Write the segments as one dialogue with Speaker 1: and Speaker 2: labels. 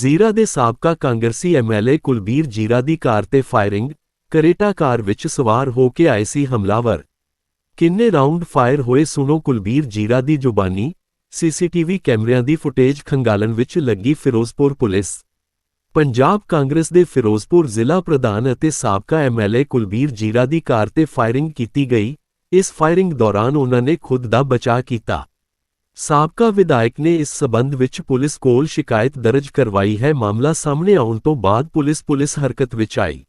Speaker 1: ਜ਼ੀਰਾ ਦੇ ਸਾਬਕਾ ਕਾਂਗਰਸੀ ਐਮਐਲਏ ਕੁਲਬੀਰ ਜੀਰਾ ਦੀ ਕਾਰ ਤੇ ਫਾਇਰਿੰਗ, ਕਰੇਟਾ ਕਾਰ ਵਿੱਚ ਸਵਾਰ ਹੋ ਕੇ ਆਏ ਸੀ ਹਮਲਾਵਰ। ਕਿੰਨੇ ਰਾਉਂਡ ਫਾਇਰ ਹੋਏ ਸੁਣੋ ਕੁਲਬੀਰ ਜੀਰਾ ਦੀ ਜ਼ੁਬਾਨੀ, ਸੀਸੀਟੀਵੀ ਕੈਮਰਿਆਂ ਦੀ ਫੁਟੇਜ ਖੰਗਾਲਣ ਵਿੱਚ ਲੱਗੀ ਫਿਰੋਜ਼ਪੁਰ ਪੁਲਿਸ। ਪੰਜਾਬ ਕਾਂਗਰਸ ਦੇ ਫਿਰੋਜ਼ਪੁਰ ਜ਼ਿਲ੍ਹਾ ਪ੍ਰਧਾਨ ਅਤੇ ਸਾਬਕਾ ਐਮਐਲਏ ਕੁਲਬੀਰ ਜੀਰਾ ਦੀ ਕਾਰ ਤੇ ਫਾਇਰਿੰਗ ਕੀਤੀ ਗਈ। ਇਸ ਫਾਇਰਿੰਗ ਦੌਰਾਨ ਉਹਨਾਂ ਨੇ ਖੁਦ ਦਾ ਬਚਾਅ ਕੀਤਾ। ਸਾਬਕਾ ਵਿਧਾਇਕ ਨੇ ਇਸ ਸਬੰਧ ਵਿੱਚ ਪੁਲਿਸ ਕੋਲ ਸ਼ਿਕਾਇਤ ਦਰਜ ਕਰਵਾਈ ਹੈ। ਮਾਮਲਾ ਸਾਹਮਣੇ ਆਉਣ ਤੋਂ ਬਾਅਦ ਪੁਲਿਸ ਪੁਲਿਸ ਹਰਕਤ ਵਿੱਚ ਆਈ।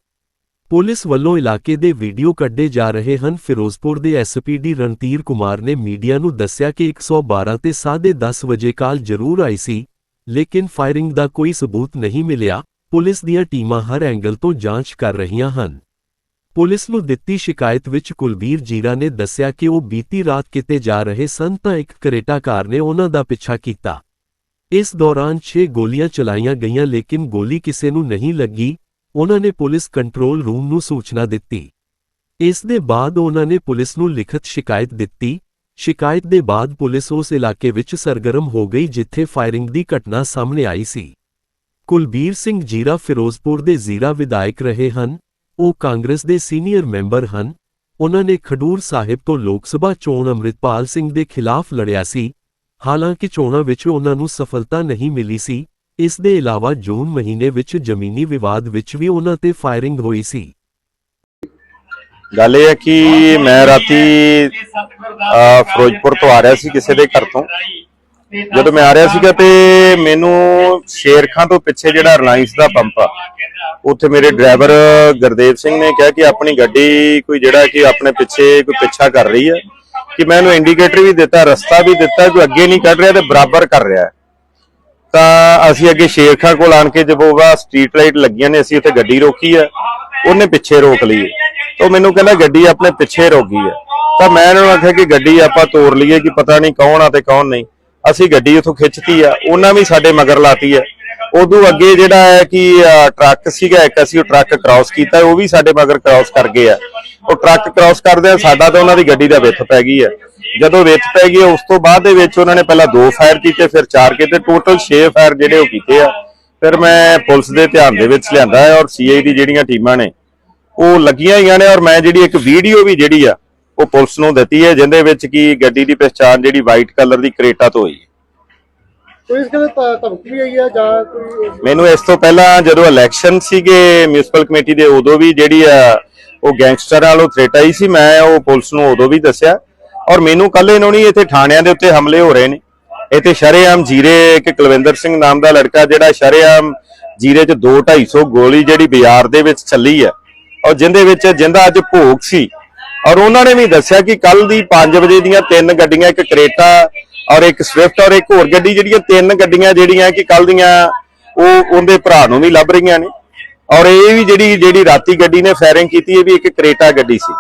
Speaker 1: ਪੁਲਿਸ ਵੱਲੋਂ ਇਲਾਕੇ ਦੇ ਵੀਡੀਓ ਕੱਢੇ ਜਾ ਰਹੇ ਹਨ। ਫਿਰੋਜ਼ਪੁਰ ਦੇ ਐਸਪੀਡੀ ਰਣਧੀਰ ਕੁਮਾਰ ਨੇ ਮੀਡੀਆ ਨੂੰ ਦੱਸਿਆ ਕਿ 112 ਤੇ 10:30 ਵਜੇ ਕਾਲ ਜ਼ਰੂਰ ਆਈ ਸੀ, ਲੇਕਿਨ ਫਾਇਰਿੰਗ ਦਾ ਕੋਈ ਸਬੂਤ ਨਹੀਂ ਮਿਲਿਆ। ਪੁਲਿਸ ਦੀਆਂ ਟੀਮਾਂ ਹਰ ਐਂਗਲ ਤੋਂ ਜਾਂਚ ਕਰ ਰਹੀਆਂ ਹਨ। ਪੁਲਿਸ ਨੂੰ ਦਿੱਤੀ ਸ਼ਿਕਾਇਤ ਵਿੱਚ ਕੁਲਬੀਰ ਜੀਰਾ ਨੇ ਦੱਸਿਆ ਕਿ ਉਹ ਬੀਤੀ ਰਾਤ ਕਿਤੇ ਜਾ ਰਹੇ ਸਨ ਤਾਂ ਇੱਕ ਕਰੇਟਾ ਕਾਰ ਨੇ ਉਹਨਾਂ ਦਾ ਪਿੱਛਾ ਕੀਤਾ। ਇਸ ਦੌਰਾਨ 6 ਗੋਲੀਆਂ ਚਲਾਈਆਂ ਗਈਆਂ ਲੇਕਿਨ ਗੋਲੀ ਕਿਸੇ ਨੂੰ ਨਹੀਂ ਲੱਗੀ। ਉਹਨਾਂ ਨੇ ਪੁਲਿਸ ਕੰਟਰੋਲ ਰੂਮ ਨੂੰ ਸੂਚਨਾ ਦਿੱਤੀ। ਇਸ ਦੇ ਬਾਅਦ ਉਹਨਾਂ ਨੇ ਪੁਲਿਸ ਨੂੰ ਲਿਖਤ ਸ਼ਿਕਾਇਤ ਦਿੱਤੀ। ਸ਼ਿਕਾਇਤ ਦੇ ਬਾਅਦ ਪੁਲਿਸ ਉਸ ਇਲਾਕੇ ਵਿੱਚ ਸਰਗਰਮ ਹੋ ਗਈ ਜਿੱਥੇ ਫਾਇਰਿੰਗ ਦੀ ਘਟਨਾ ਸਾਹਮਣੇ ਆਈ ਸੀ। ਕੁਲਬੀਰ ਸਿੰਘ ਜੀਰਾ ਫਿਰੋਜ਼ਪੁਰ ਦੇ ਜ਼ੀਰਾ ਵਿਧਾਇਕ ਰਹੇ ਹਨ। ਉਹ ਕਾਂਗਰਸ ਦੇ ਸੀਨੀਅਰ ਮੈਂਬਰ ਹਨ। ਉਹਨਾਂ ਨੇ ਖਡੂਰ ਸਾਹਿਬ ਤੋਂ ਲੋਕ ਸਭਾ ਚੋਣ ਅੰਮ੍ਰਿਤਪਾਲ ਸਿੰਘ ਦੇ ਖਿਲਾਫ ਲੜਿਆ ਸੀ। ਹਾਲਾਂਕਿ ਚੋਣਾਂ ਵਿੱਚ ਉਹਨਾਂ ਨੂੰ ਸਫਲਤਾ ਨਹੀਂ ਮਿਲੀ ਸੀ। ਇਸ ਦੇ ਇਲਾਵਾ ਜੂਨ ਮਹੀਨੇ ਵਿੱਚ ਜ਼ਮੀਨੀ ਵਿਵਾਦ ਵਿੱਚ ਵੀ ਉਹਨਾਂ ਤੇ ਫਾਇਰਿੰਗ ਹੋਈ ਸੀ।
Speaker 2: ਗੱਲ ਇਹ ਹੈ ਕਿ ਮੈਂ ਰਾਤੀ ਫਿਰੋਜ਼ਪੁਰ ਤੋਂ ਆ ਰਿਹਾ ਸੀ ਕਿਸੇ ਦੇ ਘਰ ਤੋਂ। ਜਦੋਂ ਮੈਂ ਆ ਰਿਹਾ ਸੀਗਾ ਤੇ ਮੈਨੂੰ ਸ਼ੇਰਖਾਂ ਤੋਂ ਪਿੱਛੇ ਜਿਹੜਾ ਰਿਲਾਇੰਸ ਦਾ ਪੰਪ ਆ, ਉੱਥੇ ਮੇਰੇ ਡਰਾਈਵਰ ਗੁਰਦੇਵ ਸਿੰਘ ਨੇ ਕਿਹਾ ਕਿ ਆਪਣੀ ਗੱਡੀ ਕੋਈ ਜਿਹੜਾ ਕਿ ਆਪਣੇ ਪਿੱਛੇ ਕੋਈ ਪਿੱਛਾ ਕਰ ਰਹੀ ਹੈ, ਕਿ ਮੈਂ ਇਹਨੂੰ ਇੰਡੀਕੇਟਰ ਵੀ ਦਿੱਤਾ, ਰਸਤਾ ਵੀ ਦਿੱਤਾ, ਕੋਈ ਅੱਗੇ ਨਹੀਂ ਕੱਢ ਰਿਹਾ ਤੇ ਬਰਾਬਰ ਕਰ ਰਿਹਾ ਤਾਂ ਅਸੀਂ ਅੱਗੇ ਸ਼ੇਰਖਾਂ ਕੋਲ ਆਣ ਕੇ ਜਦੋਂ ਉਹਦਾ ਸਟਰੀਟ ਲਾਈਟ ਲੱਗੀਆਂ ਨੇ, ਅਸੀਂ ਉੱਥੇ ਗੱਡੀ ਰੋਕੀ ਹੈ, ਉਹਨੇ ਪਿੱਛੇ ਰੋਕ ਲਈ ਹੈ। ਉਹ ਮੈਨੂੰ ਕਹਿੰਦਾ ਗੱਡੀ ਆਪਣੇ ਪਿੱਛੇ ਰੋਕੀ ਹੈ। ਤਾਂ ਮੈਂ ਇਹਨਾਂ ਨੂੰ ਆਖਿਆ ਕਿ ਗੱਡੀ ਆਪਾਂ ਤੋੜ ਲਈਏ ਕਿ ਪਤਾ ਨਹੀਂ ਕੌਣ ਆ ਤੇ ਕੌਣ ਨਹੀਂ। ਅਸੀਂ ਗੱਡੀ ਉੱਥੋਂ ਖਿੱਚਤੀ ਆ, ਉਹਨਾਂ ਵੀ ਸਾਡੇ ਮਗਰ ਲਾਤੀ ਹੈ ਉਦੋਂ ਅੱਗੇ ਜਿਹੜਾ ਹੈ ਕਿ ਟਰੱਕ ਸੀਗਾ, ਇੱਕ ਅਸੀਂ ਉਹ ਟਰੱਕ ਕ੍ਰਾਸ ਕੀਤਾ, ਉਹ ਵੀ ਸਾਡੇ ਮਗਰ ਕ੍ਰਾਸ ਕਰ ਗਏ ਆ। ਉਹ ਟਰੱਕ ਕ੍ਰਾਸ ਕਰਦੇ ਆ ਸਾਡਾ ਤਾਂ ਉਹਨਾਂ ਦੀ ਗੱਡੀ ਦਾ ਵਿੱਥ ਪੈ ਗਈ ਹੈ ਜਦੋਂ ਵਿੱਥ ਪੈ ਗਈ ਉਸ ਤੋਂ ਬਾਅਦ ਦੇ ਵਿੱਚ ਉਹਨਾਂ ਨੇ ਪਹਿਲਾਂ ਦੋ ਫਾਇਰ ਕੀਤੇ, ਫਿਰ ਚਾਰ ਕੀਤੇ, ਟੋਟਲ 6 ਫਾਇਰ ਜਿਹੜੇ ਉਹ ਕੀਤੇ ਆ। ਫਿਰ ਮੈਂ ਪੁਲਿਸ ਦੇ ਧਿਆਨ ਦੇ ਵਿੱਚ ਲਿਆਂਦਾ ਹੈ ਔਰ ਸੀਆਈ ਦੀ ਜਿਹੜੀਆਂ ਟੀਮਾਂ ਨੇ, ਉਹ ਲੱਗੀਆਂ ਹੋਈਆਂ ਨੇ ਔਰ ਮੈਂ ਜਿਹੜੀ ਇੱਕ ਵੀਡੀਓ ਵੀ ਜਿਹੜੀ ਆ ਉਹ ਪੁਲਿਸ ਨੂੰ ਦਿੱਤੀ ਹੈ ਜਿੰਦੇ ਵਿੱਚ ਕੀ ਗੱਡੀ ਦੀ ਪਛਾਣ ਜਿਹੜੀ ਵਾਈਟ ਕਲਰ ਦੀ ਕਰੇਟਾ ਤੋਂ ਹੋਈ ਹੈ।
Speaker 3: ਕੋਈ ਇਸ ਗੱਲ ਧ- ਧਮਕੀ ਵੀ ਆਈ ਹੈ ਜਾਂ ਕੋਈ
Speaker 2: ਮੈਨੂੰ ਇਸ ਤੋਂ ਪਹਿਲਾਂ ਜਦੋਂ ਇਲੈਕਸ਼ਨ ਸੀਗੇ ਮਿਊਨਿਸਪਲ ਕਮੇਟੀ ਦੇ ਉਦੋਂ ਵੀ ਜਿਹੜੀ ਆ ਉਹ ਗੈਂਗਸਟਰ ਵਾਲੋ ਥ੍ਰੇਟ ਆਈ ਸੀ ਮੈਂ ਉਹ ਪੁਲਿਸ ਨੂੰ ਉਦੋਂ ਵੀ ਦੱਸਿਆ। ਔਰ ਮੈਨੂੰ ਕੱਲੇ ਨੂੰ ਨਹੀਂ ਇੱਥੇ ਥਾਣਿਆਂ ਦੇ ਉੱਤੇ ਹਮਲੇ ਹੋ ਰਹੇ ਨੇ। ਇੱਥੇ ਸ਼ਰੇਆਮ ਜੀਰੇ ਇੱਕ ਕੁਲਵਿੰਦਰ ਸਿੰਘ ਨਾਮ ਦਾ ਲੜਕਾ ਜਿਹੜਾ ਸ਼ਰੇਆਮ ਜੀਰੇ 'ਚ 2 250 ਗੋਲੀ ਜਿਹੜੀ ਬਾਜ਼ਾਰ ਦੇ ਵਿੱਚ ਚੱਲੀ ਹੈ ਔਰ ਜਿੰਦੇ ਵਿੱਚ ਜਿੰਦਾ ਅੱਜ ਭੋਗ ਸੀ। ਔਰ ਉਹਨਾਂ ਨੇ ਵੀ ਦੱਸਿਆ ਕਿ ਕੱਲ ਦੀ 5 ਵਜੇ ਦੀਆਂ ਤਿੰਨ ਗੱਡੀਆਂ, ਇੱਕ ਕਰੇਟਾ ਔਰ ਇੱਕ ਸਵਿਫਟ ਔਰ ਇੱਕ ਹੋਰ ਗੱਡੀ, ਜਿਹੜੀਆਂ ਤਿੰਨ ਗੱਡੀਆਂ ਜਿਹੜੀਆਂ ਕਿ ਕੱਲ ਦੀਆਂ ਉਹ ਉਹਦੇ ਭਰਾ ਨੂੰ ਵੀ ਲੱਭ ਰਹੀਆਂ ਨੇ। ਔਰ ਇਹ ਵੀ ਜਿਹੜੀ ਜਿਹੜੀ ਰਾਤੀ ਗੱਡੀ ਨੇ ਫਾਇਰਿੰਗ ਕੀਤੀ, ਇਹ ਵੀ ਇੱਕ ਕਰੇਟਾ ਗੱਡੀ ਸੀ।